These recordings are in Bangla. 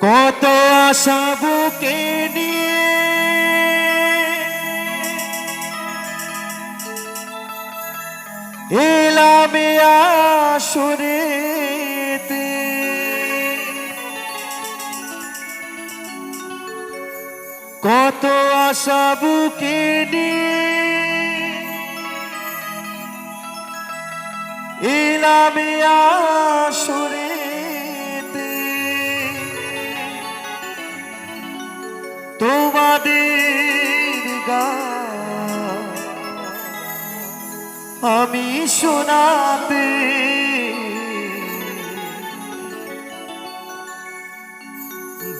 কত আশা বুকে নিয়ে। এলাম আসরেতে। কত আশা বুকে নিয়ে। এলাম আসরেতে। তোমাদের গান। আমি শোনাতে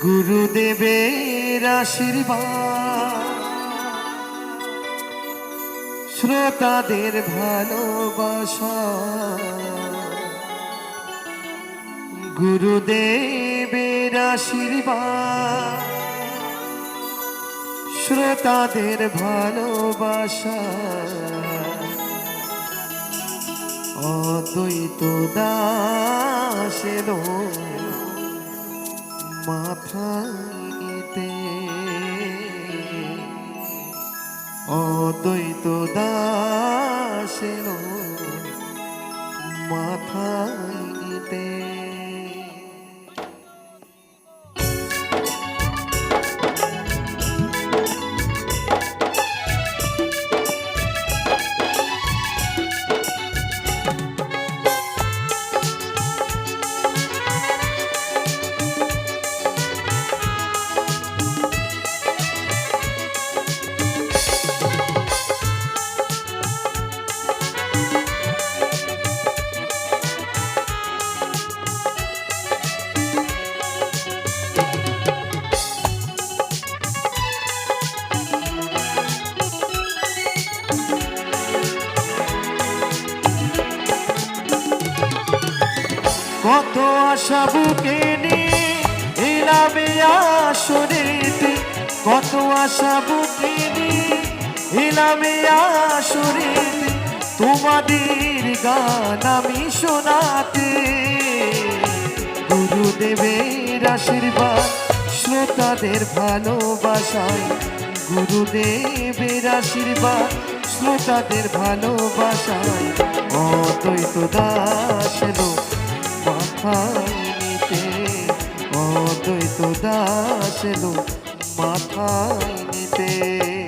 গুরুদেবের আশীর্বাদ শ্রোতাদের ভালোবাসা। গুরুদেবের আশীর্বাদ শ্রোতাদের ভালোবাসা। অদ্বৈত দাসের মাথাইতে অদ্বৈত দাসের মাথাইতে কত আশা বুকে নিয়ে এলামে আসরেতে কত আশা বুকে নিয়ে এলামে আসরেতে তোমাদের গান আমি শোনাতে গুরুদেবের আশীর্বাদ, শ্রোতাদের ভালোবাসায়। গুরুদেবের আশীর্বাদ, শ্রোতাদের ভালোবাসায়। অদ্বৈত দাস মাথায় নিতে অদ্বৈত দাস এলো মাথায় নিতে।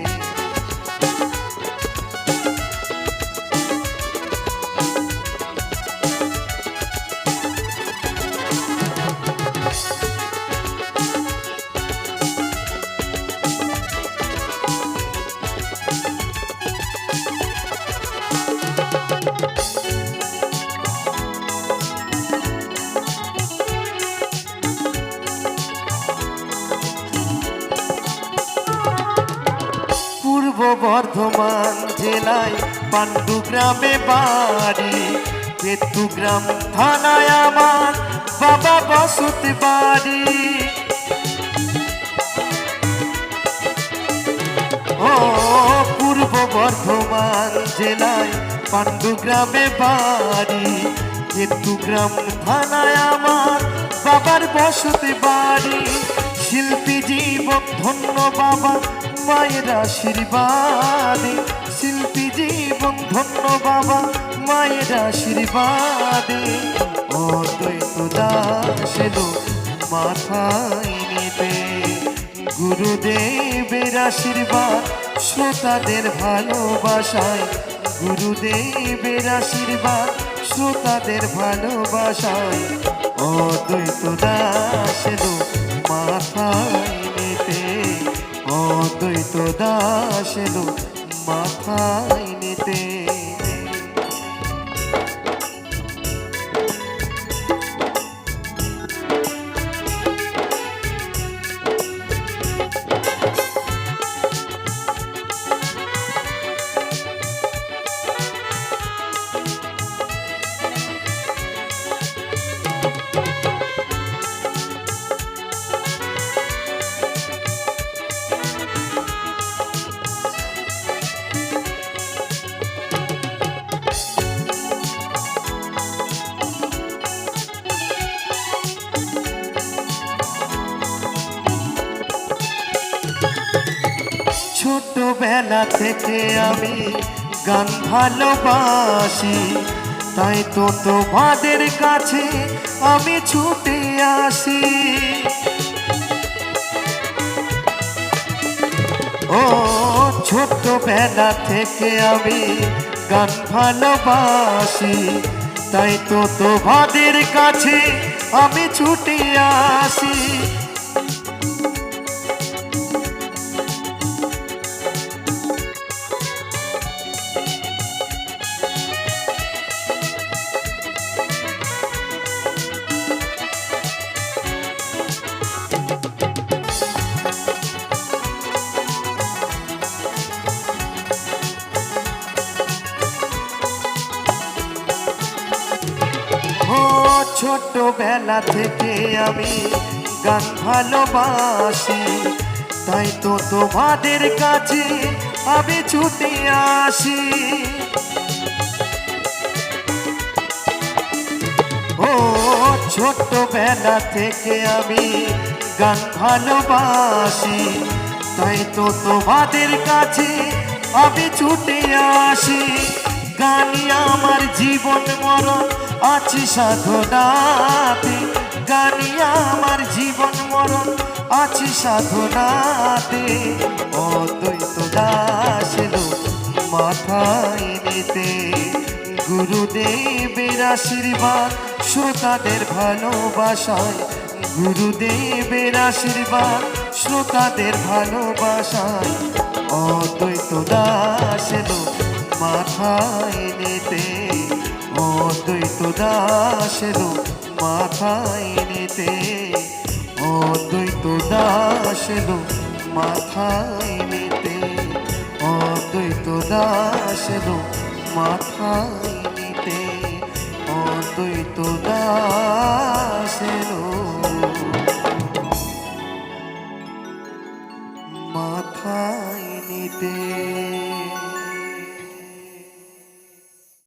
বর্ধমান জেলায় পাণ্ডু গ্রামে বাড়ি। গ্রাম থানায় আমার বাবা বসত বাড়ি। ও, পূর্ব বর্ধমান জেলায় পাণ্ডু গ্রামে বাড়ি। গ্রাম থানায় আমার বাবার বসত বাড়ি। শিল্পী জীবন ধন্য বাবা মায়ের আশীর্বাদে। শিল্পী জীবন ধন্য বাবা, মায়ের আশীর্বাদে। অদ্বৈত দাস মাথায় নিতে। গুরুদেবের আশীর্বাদ, শ্রোতাদের ভালোবাসায়। গুরুদেবের আশীর্বাদ, শ্রোতাদের ভালোবাসায়। অদ্বৈত দাস মাথায় অদ্বৈত দাস মাথায় নিতে ছোটবেলা থেকে আমি গান ভালোবাসি। তাই তো তোমাদের কাছে আমি ছুটে আসি। ও, ছোটবেলা থেকে আমি গান ভালোবাসি। তাই তো তোমাদের কাছে আমি ছুটে আসি। ছোটবেলা থেকে আমি গান ভালোবাসি। তাই তো তোমাদের কাছে আমি ছুটে আসি। ও, ছোটবেলা থেকে আমি গান ভালোবাসি। তাই তো তোমাদের কাছে আমি ছুটে আসি। গানি আমার জীবন মরণ আছে সাধনাতে, গানি আমার জীবন মরণ। আছে সাধনাতে, অদ্বৈত দাস মাথায় নিতে। গুরুদেবের আশীর্বাদ, শ্রোতাদের ভালোবাসায়। গুরুদেবের আশীর্বাদ, শ্রোতাদের ভালোবাসায়। অদ্বৈত দাস মাথায় নিতে। অদ্বৈত দাসের মাথায় নিতে। অদ্বৈত দাসের মাথায় নিতে। অদ্বৈত দাসের মাথায় নিতে। অদ্বৈত দাস